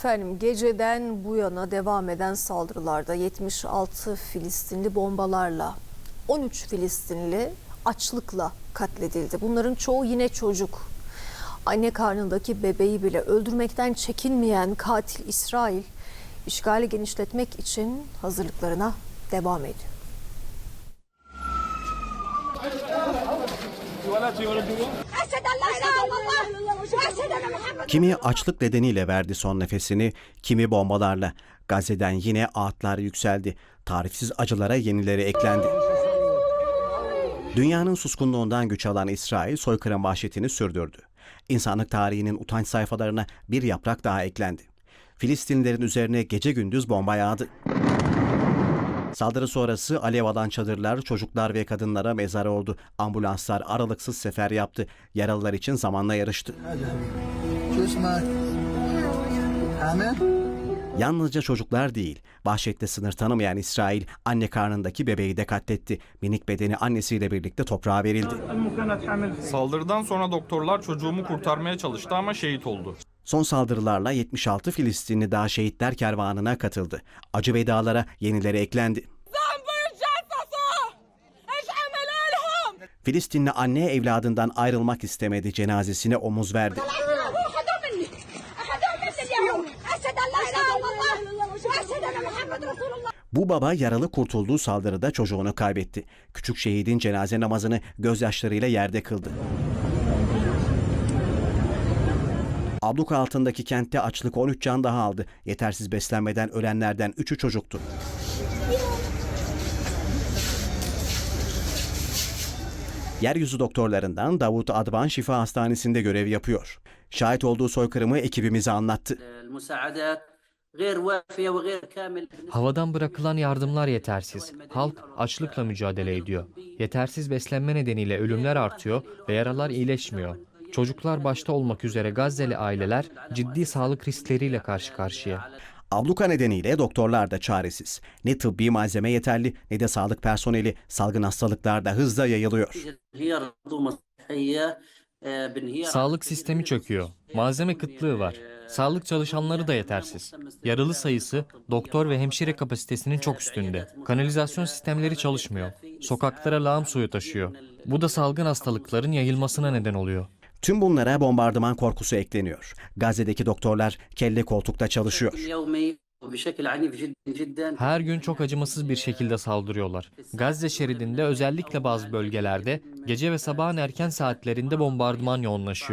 Efendim geceden bu yana devam eden saldırılarda 76 Filistinli bombalarla 13 Filistinli açlıkla katledildi. Bunların çoğu yine çocuk. Anne karnındaki bebeği bile öldürmekten çekinmeyen katil İsrail işgali genişletmek için hazırlıklarına devam ediyor. Kimi açlık nedeniyle verdi son nefesini, kimi bombalarla. Gazze'den yine ağıtlar yükseldi. Tarifsiz acılara yenileri eklendi. Dünyanın suskunluğundan güç alan İsrail soykırım vahşetini sürdürdü. İnsanlık tarihinin utanç sayfalarına bir yaprak daha eklendi. Filistinlilerin üzerine gece gündüz bomba yağdı. Saldırı sonrası alev alan çadırlar çocuklar ve kadınlara mezar oldu. Ambulanslar aralıksız sefer yaptı. Yaralılar için zamanla yarıştı. Yalnızca çocuklar değil, vahşette sınır tanımayan İsrail anne karnındaki bebeği de katletti. Minik bedeni annesiyle birlikte toprağa verildi. Saldırıdan sonra doktorlar çocuğumu kurtarmaya çalıştı ama şehit oldu. Son saldırılarla 76 Filistinli daha şehitler kervanına katıldı. Acı vedalara yenileri eklendi. Filistinli anne evladından ayrılmak istemedi cenazesine omuz verdi. Bu baba yaralı kurtulduğu saldırıda çocuğunu kaybetti. Küçük şehidin cenaze namazını gözyaşlarıyla yerde kıldı. Abluk altındaki kentte açlık 13 can daha aldı. Yetersiz beslenmeden ölenlerden 3'ü çocuktu. Yeryüzü doktorlarından Davut Adban Şifa Hastanesi'nde görev yapıyor. Şahit olduğu soykırımı ekibimize anlattı. Havadan bırakılan yardımlar yetersiz. Halk açlıkla mücadele ediyor. Yetersiz beslenme nedeniyle ölümler artıyor ve yaralar iyileşmiyor. Çocuklar başta olmak üzere Gazze'li aileler ciddi sağlık riskleriyle karşı karşıya. Abluka nedeniyle doktorlar da çaresiz. Ne tıbbi malzeme yeterli ne de sağlık personeli salgın hastalıklarda hızla yayılıyor. Sağlık sistemi çöküyor. Malzeme kıtlığı var. Sağlık çalışanları da yetersiz. Yaralı sayısı doktor ve hemşire kapasitesinin çok üstünde. Kanalizasyon sistemleri çalışmıyor. Sokaklara lağım suyu taşıyor. Bu da salgın hastalıkların yayılmasına neden oluyor. Tüm bunlara bombardıman korkusu ekleniyor. Gazze'deki doktorlar kelle koltukta çalışıyor. Her gün çok acımasız bir şekilde saldırıyorlar. Gazze şeridinde özellikle bazı bölgelerde gece ve sabahın erken saatlerinde bombardıman yoğunlaşıyor.